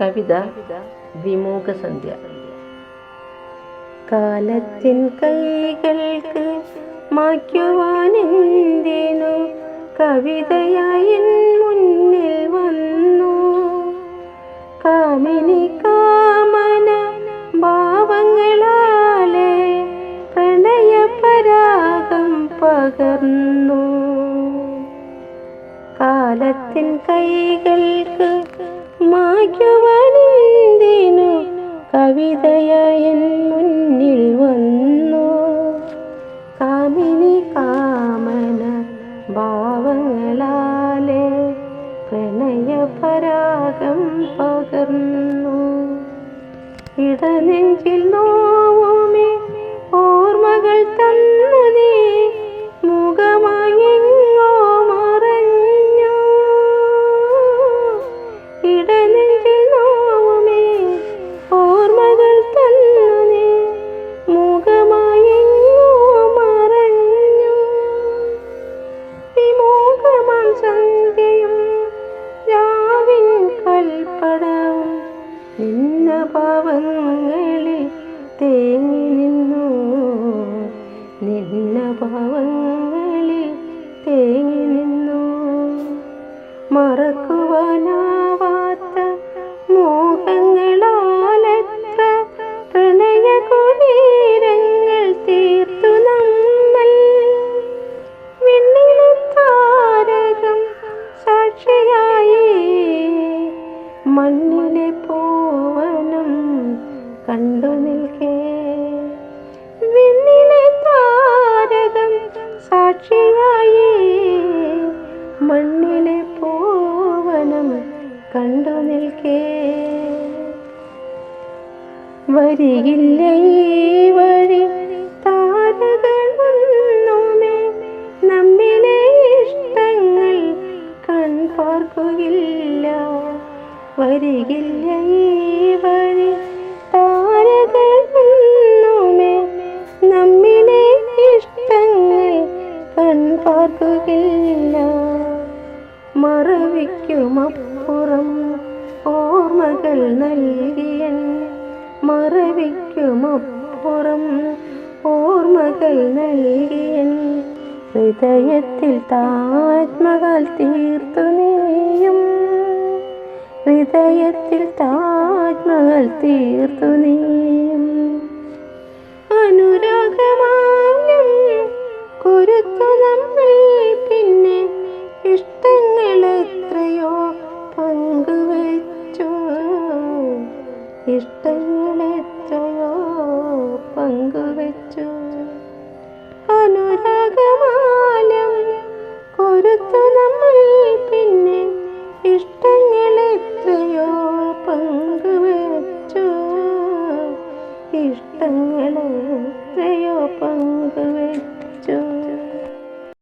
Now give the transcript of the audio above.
കവിത വിമുഖ സന്ധ്യ കാലത്തിൻ കൈകൾക്ക് മായ്ക്കുവാനെന്തിനു കവിതയായി മുന്നിൽ വന്നു. കാമിനി കാമന ഭാവങ്ങളാലെ പ്രണയപരാഗം പകർന്നു. കാലത്തിൻ കൈകൾക്ക് മായ്ക്കുവാനെന്തിനു കവിതയ എൻ മുന്നിൽ വന്നു. കാമിനി കാമന ഭാവങ്ങളാലെ പ്രണയപരാഗം പകർന്നു. ഇടനെഞ്ചിൽ നോവുമേ നിന്ന പാവങ്ങളിൽ തേങ്ങി നിന്നു നിന്ന പാവങ്ങളിൽ തേങ്ങി നിന്നു മറക്കുവാനാവാത്ത മോഹങ്ങളാലത്ര പ്രണയ കുടീരങ്ങൾ തീർത്തു നമ്മൾ. താരകം സാക്ഷിയായി. മണ്ണിൽ കണ്ടു നിൽക്കേ. വിണ്ണിലെ താരകം സാക്ഷിയായി. മണ്ണിലെ പൂവനം കണ്ടു നിൽക്കേ. വരികില്ല ഈ വഴി താരകളൊന്നുമേ നമ്മിലെ ഇഷ്ടങ്ങൾ കൺപാർക്കുകയില്ല വരികില്ല ഈ വഴി കൺപാർക്കുകയില്ല മറവിക്കുമപ്പുറം ഓർമ്മകൾ നൽകിയൻ. മറവിക്കുമപ്പുറം ഓർമ്മകൾ നൽകിയൻ. ഹൃദയത്തിൽ താത്മകൾ തീർത്തു നീയും. ഹൃദയത്തിൽ താത്മകൾ തീർത്തു നീയും. കുരുത്തു നമ്മൾ പിന്നെ? ഇഷ്ടങ്ങൾ എത്രയോ പങ്കുവച്ചു. ഇഷ്ടങ്ങൾ എത്രയോ കൊരുത്തു നമ്മൾ പിന്നെ? ഇഷ്ടങ്ങൾ എത്രയോ പങ്കുവച്ചു. ഇഷ്ടങ്ങൾ